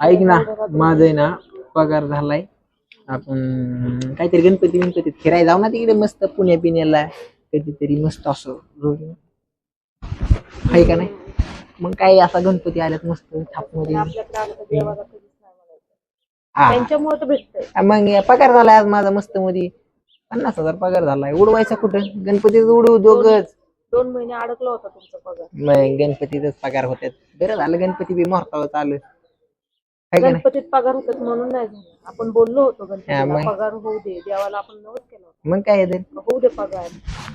ऐक ना माझं आहे ना पगार झालाय. आपण काहीतरी गणपती गणपतीत फिरायला जाऊ ना तिकडे मस्त पुण्या पिण्याला कधीतरी मस्त असं रोज आहे का नाही? मग काय असा गणपती आल्यात मस्त थापमध्ये? आलं हा. त्यांच्यामुळे भेटतंय मग या पगार झालाय आज माझा मस्त मध्ये. पन्नास हजार पगार झालाय. उडवायचा कुठं? गणपतीत उडवू दोघच. दोन महिने अडकला होता तुमचा पगार. मग पगार होत्यात. बरं झालं गणपती बी मोरता चालू आहे का नाही? गणपतीत पगार होतात म्हणून नाही झालं. आपण बोललो होतो हा, गणपतीला मग. पगार होऊ दे देवाला आपण नवच केलं होतं. मग काय आहे ते? होऊ दे पगार.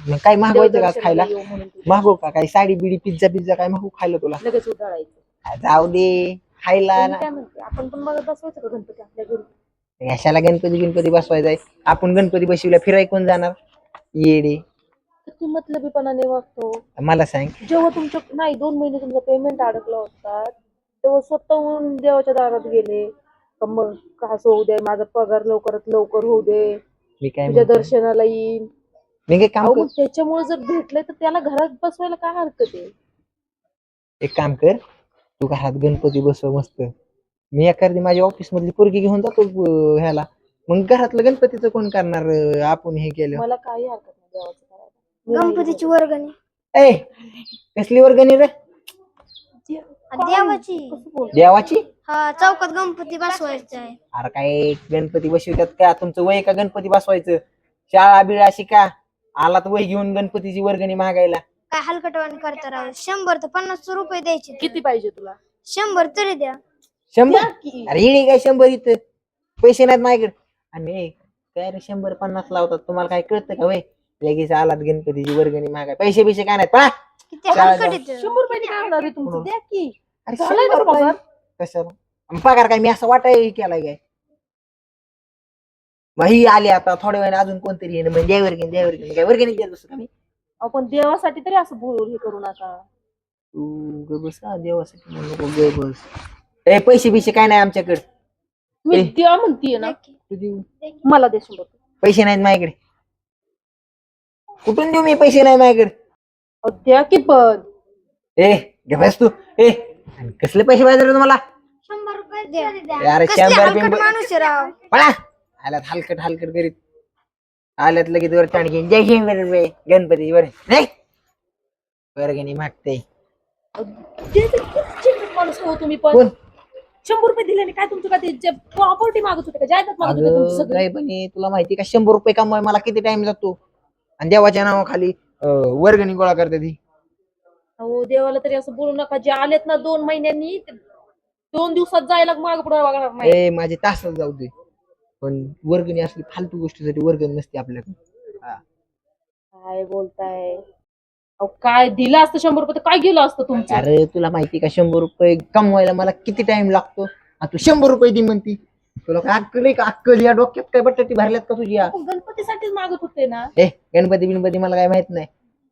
मग काय मागवायचं का खायला? देवदर्शनाला येऊ म्हणून तुला. मागू का काही साडी बिडी पिझ्झा पिझ्झा काय मागू खायला तुला? लगेच उधळायचं. जाऊ दे. खायला मी काय म्हणते? आपण पण मग बसवायचं का गणपती आपल्या घरी? यशाला गणपती गणपती बसवायचा आपण गणपती बसविला फिराय कोण जाणार? येडे किती मतलबीपणाने वागतो. मला सांग. जेव्हा तुमच्या नाही दोन महिने तुमचा पेमेंट अडकला होता तेव्हा स्वतःहून देवाच्या दारात गेले. का मग का असं होऊ दे माझा पगार लवकरात लवकर होऊ दे. मी काय तुझ्या म्हणतो? दर्शनाला येईन. मी काय काम अहो कर मग त्याच्यामुळे जर भेटलंय तर त्याला घरात बसवायला काय हरकत आहे? एक काम कर तू घरात गणपती बसव मस्त. मी एखादी माझ्या ऑफिस मधली पोरगी घेऊन जातो अं, ह्याला. मग घरातलं गणपतीचं कोण करणार अं, आपण हे केलं? मला काही हरकत नाही देवाचं करायला मी नाही गणपतीची वर्गणी. ए कसली वर्गणी रे? देवाची? देवाची? हा चौकात गणपती बसवायचा आहे. अरे काय गणपती बसवतात का? तुमचं वय का गणपती बसवायचं? शाळा बिळा शिका. आलात वय घेऊन गणपतीची वर्गणी मागायला. काय हलकटवाणी करता राव? शंभर तर पन्नास रुपये द्यायचे. किती पाहिजे तुला? शंभर तरी द्या. शंभर? की. अरे येणे काय शंभर इथं? पैसे नाहीत माझ्याकडे. आणि काय रे शंभर पन्नास लावतात? तुम्हाला काय कळतं का वय? लगेच आलात गणपतीची वर्गणी मागाय पैसे बिशे काय नाहीत पळा. किती. हलकट शंभर रुपये काय होणार आहे तुमचं द्या की. अरे झालाय ना शंभर रुपये. पगार? कशाला? आणि पगार काय मी असं वाटाय केलाय काय? मग ही आली आता थोड्या वेळाने अजून कोणतरी येणं म्हणजे वर्गणी द्या वर्गणी काय वर्गणी द्या दुसरं का मी? आपण देवासाठी तरी असं बोल हे करू नका. तू ग बस हा देवासाठी म्हणू नको ग बस. ए पैसे बिशे काय नाही आमच्याकडे. मी ए. देवा म्हणतीये ना. तू देऊ मला दे शंभर रुपये. पैसे नाहीत माझ्याकडे. कुठून देऊ मी पैसे नाही माझ्याकडे? अहो, द्या की पण. ए घे बस तू. ए आणि कसले पैसे पाहिजे रे तुम्हाला? शंभर रुपये द्या. अरे कसले शंभर हलकट बिंबर माणूस आहे राव. पळा. आल्यात हलकट हलकट करीत आल्यात लगेच वर टाण घेऊन. जय वर वे गणपती. वर. नाही वर्गणी मागते. अहो, ते तर किती चिंतित माणूस हो तुम्ही पण. कोण? शंभर रुपये दिले काय तुमचं काय ते प्रॉपर्टी मागत होते का? जायदाद मागत होते तुमची अगं सगळी. काय पण हे, तुला माहिती का? शंभर रुपये कमवाय मला किती टाइम जातो? आणि देवाच्या नावाखाली अं, वर्गणी गोळा करते ती. हो देवाला तरी असं बोलू नका. जे आलेत ना दोन महिन्यांनी ते दोन दिवसात जायला माग पुढे बघणार नाही ए माझे तासच जाऊ दे. पण वर्गणी असली फालतू गोष्टीसाठी वर्गणी नसते आपल्याकडे. हा. काय बोलताय? अहो काय दिलं असतं शंभर रुपये? तर काय गेलं असतं तुमचं? अरे तुला माहिती का शंभर रुपये कमवायला मला किती टाइम लागतो? आणि तू शंभर रुपये दे म्हणती. तुला काय अक्कल आहे का? अक्कल या डोक्यात काय बटाटी भरल्यात का तुझ्या गणपतीसाठीच मागत होते ना. ए गणपती बिणपती मला काय माहीत नाही.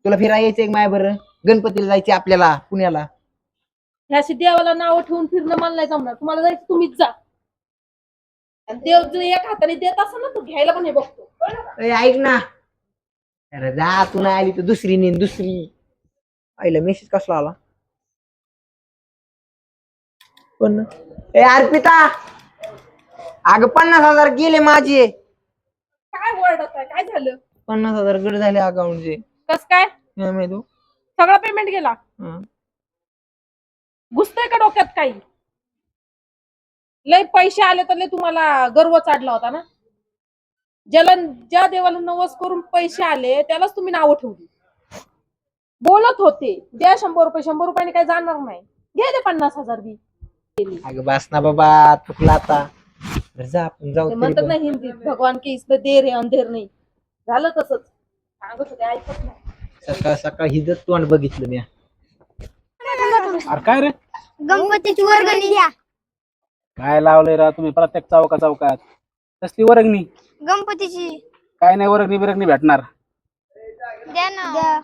तुला फिरायला यायचं एक माय बरं? गणपतीला जायचे आपल्याला पुण्याला. ह्याशी देवाला नाव ठेवून फिरणं मला नाही जमणार. तुम्हाला जायचं तुम्हीच जा. आणि देव जर एक हाताने देत असेल ना तो घ्यायला पण हे बघतो. ए, ऐक ना. अरे जा तू नाही आली तर दुसरी नेन दुसरी. आईला मेसेज कसला आला? पण ए अर्पिता! अगं पन्नास हजार गेले माझे. काय ओरडत आहे काय झालं? पन्नास हजार गड झाले अकाउंटचे कस काय? माहिती सगळा पेमेंट गेला? हं. घुसतंय का डोक्यात काही? लय पैसे आले तर लय तुम्हाला गर्व चढला होता ना? ज्याला ज्या देवाला नवस करून पैसे आले त्यालाच तुम्ही नावं ठेवली. बोलत होते. द्या शंभर रुपये शंभर रुपयाने काही जाणार नाही. घे दे पन्नास हजार बी. अगं बस ना बाबा चुकला आता. बरं जा आपण जाऊ ते तरी म्हणतात पण. ना हिंदीत भगवान की इसमें देर है अंधेर नाही. झालं तसंच. सांगत होते ऐकत नाही. सकाळ सकाळ हिजत तोंड बघितलं मी. अरे काय रे? गणपतीची वर्गणी द्या. काय लावलंय रा तुम्ही? प्रत्येक चौका चौकात. कसली वर्गणी? गणपतीची. काय नाही वर्गणी बिरगणी भेटणार. द्या ना. द्या.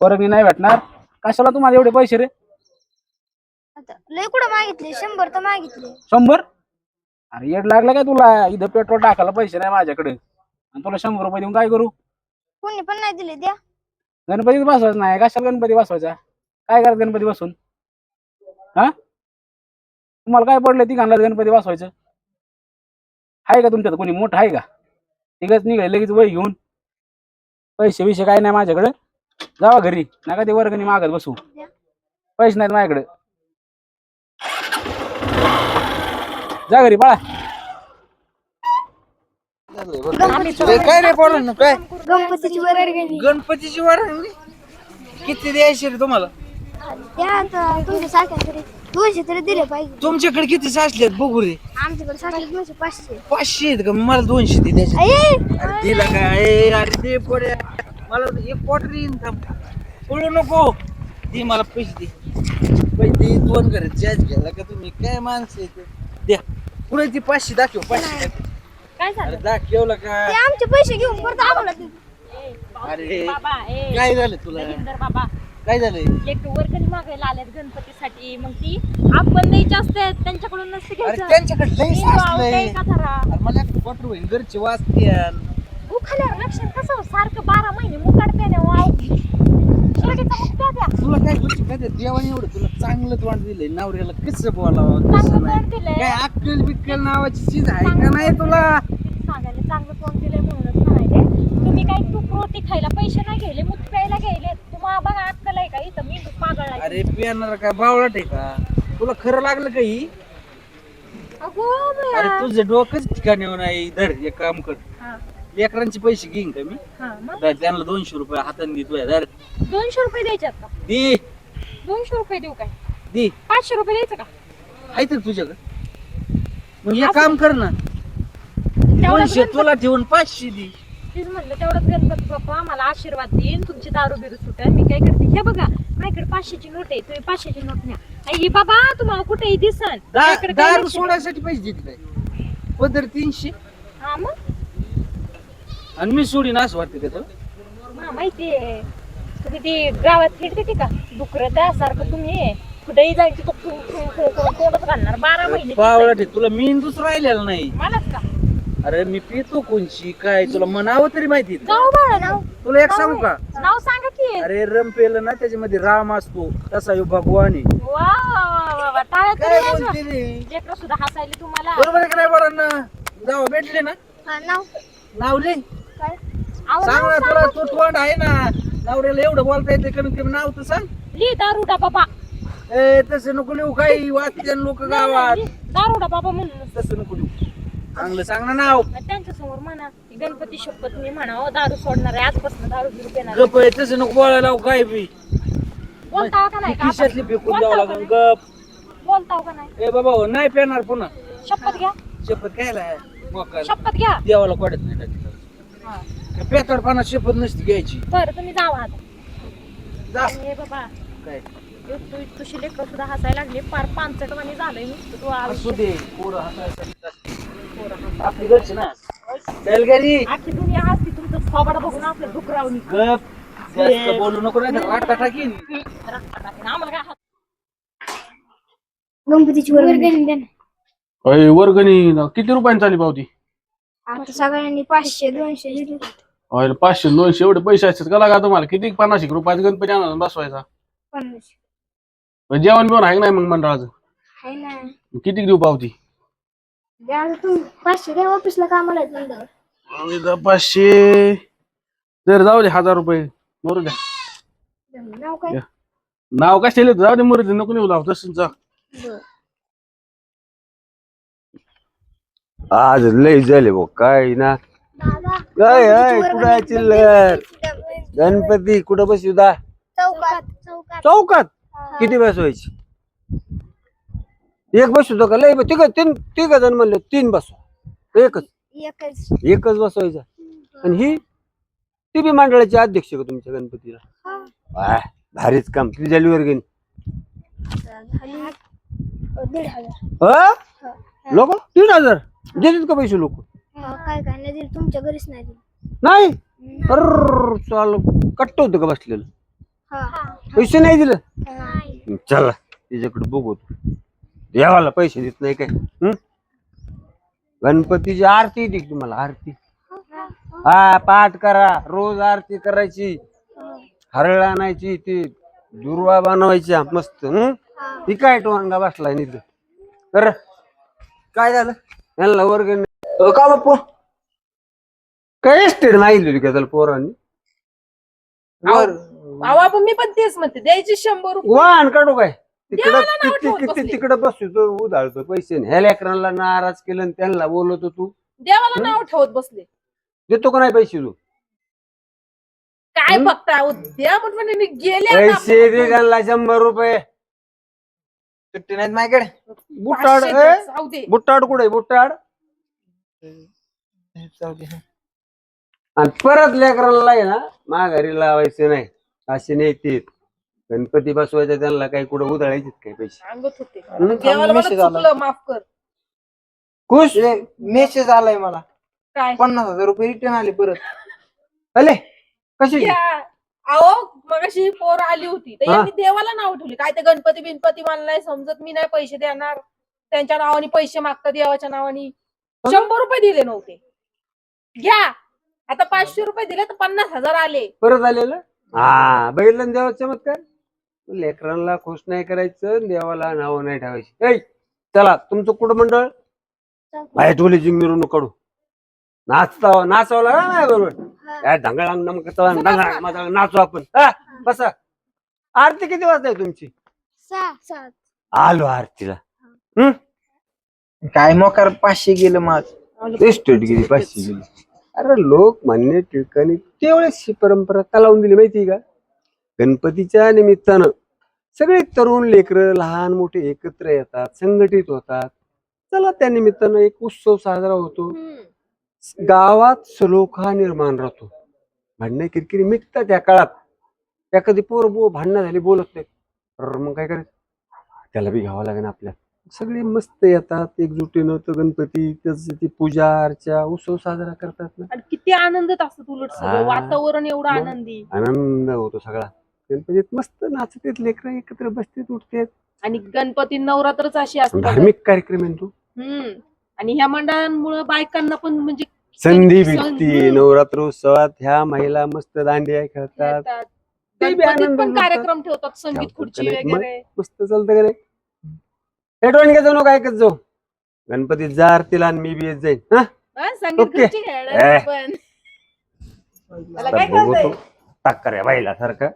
वर्गणी नाही भेटणार. कशाला तुम्हाला एवढे पैसे रे? आता लय कुठं मागितले? शंभर तर मागितले. शंभर? अरे येड लागलं काय तुला? इथं पेट्रोल टाकायला पैसे नाही माझ्याकडे. आणि तुला शंभर रुपये देऊन काय करू? कोणी पण नाही दिले द्या. गणपती बसवायचा नाही. कशाला गणपती बसवायचा? काय करत गणपती बसून? हा? तुम्हाला काय पडलं ती घालणार गणपती बसवायचं? आहे का तुमच्यात कोणी? मोठं आहे का? तिघच निघाले लगेच वय घेऊन. पैसे बिशे काय नाही माझ्याकडे. जावा घरी. नका ते वर्गणी मागत बसू. पैसे नाहीत माझ्याकडे. जा घरी बाळा. काय रे पोरांनो काय? गणपतीची वर्गणी. गणपतीची वर्गणी? किती द्यायची रे तुम्हाला? त्या आता तुमच्या सारख्या तरी दोनशे तरी दिले पाहिजे. तुमच्याकडे किती साचलेत बघू रे? आमच्याकडे सारखे दोनशे पाचशे. पाचशे आहेत का? मला दोनशे दे द्यायचे. अये अरे दिला काय ए, अरे दे पोड्या मला एक क्वार्टर येईन थांब. पळू नको. दे मला पैसे दे. पैसे दे दोन घर. जॅज घ्यायला का तुम्ही? काय माणसं आहे ते? द्या. पुढे ती पाचशे दाखव पाचशे. काय झालं? अरे दाखवलं का? ते आमचे पैसे घेऊन परत आम्हाला. अरे बाबा ए काय झालं तुला? बाबा. काय झालंय एक वर्गणी मागायला आल्यात गणपतीसाठी. मग ती आपण द्यायची असते त्यांच्याकडून नसते अरे घ्यायचं. त्यांच्याकडे का धरा? अरे मला क्वार्टर होईल घरचे वाचत्याल उखाल्यावर लक्षण कसं सारखं बारा महिने शिर्डीचा मुक्त्या द्या तुला काय गोष्टी काय ते देवाने एवढं तुला चांगलं तोंड दिलंय. नवऱ्याला कसं बोलावं? कसं चांगलं नाही. तोंड दिलंय. काय अक्कल बिक्कल नावाची चीज आहे का नाही तुला? सांगायला चांगलं तोंड दिलंय म्हणूनच म्हणायले. तुम्ही काय तूप रोटी खायला पैसे नाही घ्यायले मूत प्यायला घ्यायले तुम्हाला बघा अक्कल आहे का इथं? मी पागळ अरे पियानार काय बावळट आहे का? तुला खरं लागलं काही अगो अरे तुझं डोकंच ठिकाणी नाही. धर एक काम कर. लेकरांचे पैसे घेईन का मी? हा मग? त्यांना दोनशे रुपये हाताने देतोय धर दोनशे रुपये द्यायचे दे. दोनशे रुपये देऊ काय? दे. पाचशे रुपये द्यायचं का? आहे तर तुझ्याकडे. मग एक काम कर ना. दोनशे तुला ठेवून पाचशे दे. तेच म्हणलं तेवढंच गणपती बाप्पा मला आशीर्वाद देईन. तुमची दारू बिरू सुटेल मी काय करते? हे बघा माझ्याकडे पाचशेची नोट आहे. तुम्ही पाचशेची नोट न्या. आई बाबा तुम्हाला कुठेही दिसन. दा- माझ्याकडे काय दारू सोडायसाठी पैसे देत काय पदर तीनशे. नाही. हा मग? आणि मी सोडीन असं वाटतं मला माहितीये तुम्ही ते गावात फिरते ते का? डुकर त्यासारखं तुम्ही कुठेही जायची तो घालणार. बारा महिने आहे तुला मी दुसरं राहिलेला नाही. मलाच का? अरे मी पितो कोणची काय तुला म्हणावं तरी माहिती आहे का? जाऊ बाळा नाव. तुला एक सांगू का? नाव सांगा की. अरे रम पेलं ना त्याच्यामध्ये राम असतो तसा यो भगवान आहे. वा वा वा वा. वा टाळ्या काय करून बोलते रे? लेकरं सुद्धा हसायले तुम्हाला. बरोबर आहे का नाही बरोबर ना जाऊ भेटले ना? हा, नाव. अहो, सांग ना. तुला. तो तोंड आहे ना? नवऱ्याला एवढं बोलता येते कमीत कमी नाव तर सांग. ली दारुडा बाबा. ए तसं नको लिहू काही वाचते लोक गावात. ली दारुडा बाबा म्हणून. तसं नको लिहू. चांगलं सांग ना नाव. त्यांच्यासमोर म्हणा की गणपती शपथ मी म्हणा "अहो, दारू सोडणार आहे. आजपासून दारू बिरू पिणार गप आहे तसं नको बोलायला काय बी. बोलताव का नाही का खिशातली आपण? फेकून द्यावं बोलताव का नाही? गप. बोलताव का नाही? ए बाबा हो, नाही पेणार पुन्हा. शपथ घ्या. शपथ घ्यायला शपथ घ्या. देवाला पडत नाही. हा. पेताडपणा शपथ नसती घ्यायची. बरं तुम्ही जावा आता. जा. हे बाबा. काय? तू तुझी लेकर सुद्धा हसायला लागली पार पानचटवाणी झालंय नुसतं तू असू आयुष्य दे पोरं हसायसाठी असते. आपली घरची ना. घरी आखी दुनिया हसती तुमचं थोबाड बघून आपलं डुकरावणी गप. जास्त बोलू नको नाही. तर राटा टाकीन आम्हाला काय हात गणपतीची वर्गणी. द्या ना. अय वर्गणी. ना किती रुपयांची चाली पावती? आता सगळ्यांनी पाचशे दोनशे दिले अय पाचशे दोनशे एवढे पैसे असतात. का लागा तुम्हाला? किती? पन्नास एक रुपयाचा गणपती आणा बसवायचा. पन्नास. जेवण बिवण आहे का नाही मग मंडळाचं? आहे ना. किती देऊ पावती? द्या आता तुम्ही. पाचशे द्या ऑफिसला कामाला आहेत म्हणल्यावर. आम्ही तर पाचशे. जाऊ दे हजार रुपये. मरू द्या. नाव काय? नाव काय लिहिलं जाऊ दे मरू दे. नको नेऊ लाव. तसंच जा. आज लय झाले भाऊ. काय ना? काय वर्गणी कुठं आहे चिल्लर. गणपती कुठं बसवता चौकात. चौकात. चौकात? किती बसवायची एक बसवतो का? लय तिघ तीन तिघ जण म्हणले तीन बसवा. एकच. एकच. एकच बसवायचा. आणि ही ती बी मंडळाची अध्यक्ष का तुमच्या गणपतीला? वाह, भारीच काम. किती झाली वर्गणी अ, दीड हजार. हा. लोक? तीन हजार. देतात का पैसे लोक? काय काय नाही दिली तुमच्या घरीच नाही दिली. नाही? अर चाल कट्ट होतं का बसलेलं? हा. पैसे नाही दिलं? नाही. चला तिच्याकडे बघू देवाला पैसे देत नाही काय? हं? गणपतीची आरती दे तुम्हाला? आरती? हा पाठ करा. रोज आरती करायची. हरळ आणायची ती दुर्वा बनवायच्या मस्त. हं? ती काय टोंगा बसलाय तर काय झालं? यांना वर्ग का बापू काय स्टेट मागितली होती का त्याला पोरांनी? वर अहो आपण मी पण तेच म्हणते द्यायचे शंभर रुपये. वाहन काढू काय? तिकडं बसले. तिकडं बसतो उधाळतो पैसे. ह्या लेकरांना नाराज केलं आणि त्यांना बोलवतो तू. देवाला नाव ठेवत बसले. देतो का नाही पैसे तू? काय बघता अहो, द्या म्हटलं मी गेले आता पैसे दे. त्यांना शंभर रुपये. सुट्टी नाहीत माझ्याकडे. बुटाड पाचशे ए, दे, जाऊ दे. बुटाड कुठे बुटाड? दे. आणि परत लेकरांना आहे ना माघारी लावायचे नाही. असे नाही ते गणपती बसवायचे त्यांना काही कुठं उधळायचे काही पैसे. सांगत होते. हम्म, देवाला मला मेसेज आला. चुकलं माफ कर. खुश? मेसेज आलाय मला. काय? पन्नास हजार रुपये रिटर्न आले परत. अले कशी घ्या. अहो मगाशी पोर आली होती. तर हा. यांनी देवाला नाव ठेवली. काय ते गणपती बिनपती मला नाही समजत मी नाही पैसे देणार. त्यांच्या नावाने पैसे मागतात देवाच्या नावाने. शंभर रुपये दिले नव्हते. घ्या. आता पाचशे रुपये दिले तर पन्नास हजार आले. परत आलेलं? हा. बघितलं ना देवाचं चमत्कार? लेकरांना खुश नाही करायचं देवाला नाव नाही ठेवायची. ऐ चला तुमचं कुठं मंडळ? बाहेर टोली जिंग मिरवणूक काढू. नाचता नाचावं लागला नाही बरोबर. काय ढंगळांग माझा नाचू आपण. हा, बसा. आरती किती वाजता आहे तुमची? आलो आरतीला. काय मोकार पाचशे गेलं माझ एस्टेट गेली पाचशे गेली. अरे लोक मान्य ठिकाणी तेवढेच ही परंपरा का लावून दिली माहिती का? गणपतीच्या निमित्तानं सगळे तरुण लेकरं लहान मोठे एकत्र येतात संघटित होतात. चला त्या निमित्तानं एक उत्सव साजरा होतो. गावात सलोखा निर्माण राहतो. भांडणं किरकिरी मिटतात त्या काळात. त्या कधी पोर बो भांडणं झाली बोलत नाही तर मग काय करायचं? त्याला बी घ्यावं लागेल आपल्या सगळे मस्त येतात एकजुटीनं तर गणपती त्याची ती पूजा अर्चा उत्सव साजरा करतात ना आणि किती आनंदात असत उलट हा. सगळं वातावरण एवढं मग. आनंदी आनंद होतो सगळा गणपतीत मस्त नाचतेत लेकरं एकत्र बसतेत उठतेत आणि गणपती नवरात्रच अशी असते बघा. धार्मिक कार्यक्रम आहे तो हम्म आणि ह्या मंडळांमुळे बायकांना पण म्हणजे संधी भेटती. नवरात्र उत्सवात ह्या महिला मस्त दांडिया खेळतात. ते बी गणपतीत आनंद पण. कार्यक्रम ठेवतात संगीत खुर्ची? मग? वगैरे मस्त चालतं का नाही हेडफोन घ्यायचं नको ऐकत जाऊ गणपतीत जा आरतीला आणि मी बी येत जाईन हा हा, संगीत ओके. खेळणार ए. त्याला आता काय बघू कळतंय? तो टाक्कर आहे बाईला सारखं